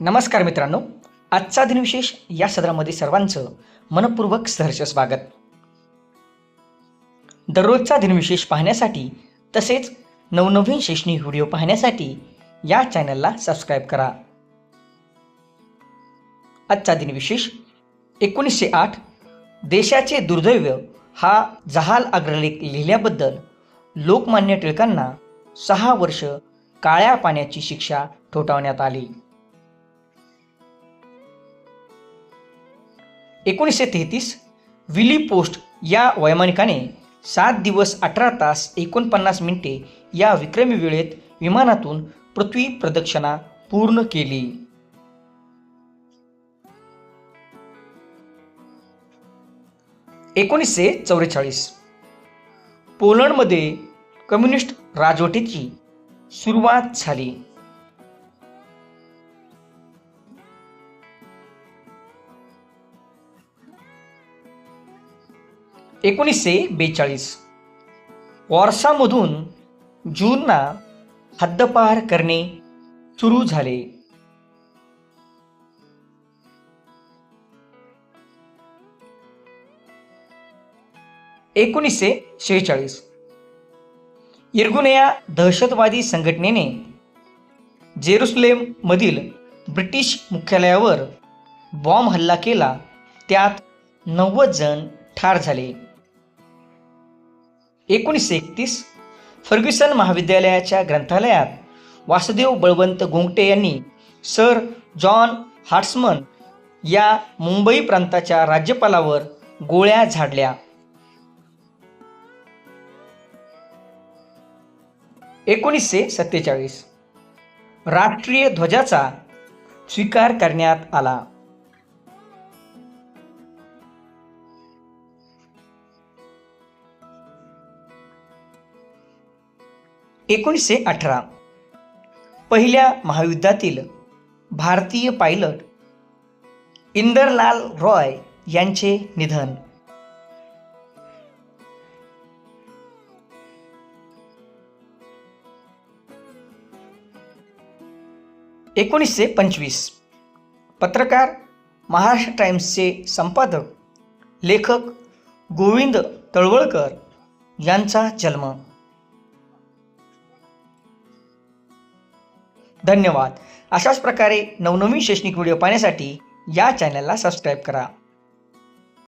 नमस्कार मित्रांनो. आजचा दिनविशेष या सदरामध्ये सर्वांचं मनपूर्वक सहर्ष स्वागत. दररोजचा दिनविशेष पाहण्यासाठी तसेच नवनवीन शैक्षणिक व्हिडिओ पाहण्यासाठी या चॅनलला सबस्क्राईब करा. आजचा दिनविशेष एकोणीसशे आठ. देशाचे दुर्दैव हा जहाल अग्रलेख लिहिल्याबद्दल लोकमान्य टिळकांना सहा वर्ष काळ्या पाण्याची शिक्षा ठोठावण्यात आली. एकोणीसशे तेहतीस विली पोस्ट या वैमानिकाने सात दिवस अठरा तास एकोणपन्नास मिनिटे या विक्रमी वेळेत विमानातून पृथ्वी प्रदक्षिणा पूर्ण केली. एकोणीसशे चौवेचाळीस पोलंडमध्ये कम्युनिस्ट राजवटीची सुरुवात झाली. एकोणीसशे बेचाळीस. वॉर्सामधून जूनना हद्दपार करणे सुरू झाले. एकोणीसशे शेहेचाळीस. इर्गुनिया दहशतवादी संघटनेने जेरुसलेममधील ब्रिटिश मुख्यालयावर बॉम्ब हल्ला केला. त्यात नव्वद जण ठार झाले. एकोणीसशे एकतीस फर्ग्युसन महाविद्यालयाच्या ग्रंथालयात वासुदेव बळवंत गोंगटे यांनी सर जॉन हार्ट्समन या मुंबई प्रांताच्या राज्यपालावर गोळ्या झाडल्या. एकोणीसशे सत्तेचाळीस राष्ट्रीय ध्वजाचा स्वीकार करण्यात आला. एकोणीसशे अठरा. पहिल्या महायुद्धातील भारतीय पायलट इंदरलाल रॉय यांचे निधन. एकोणीसशे पंचवीस. पत्रकार महाराष्ट्र टाइम्सचे संपादक लेखक गोविंद तळवळकर यांचा जन्म. धन्यवाद. अशाच प्रकारे नवनवीन शैक्षणिक व्हिडिओ पाहण्यासाठी या चॅनलला सबस्क्राईब करा.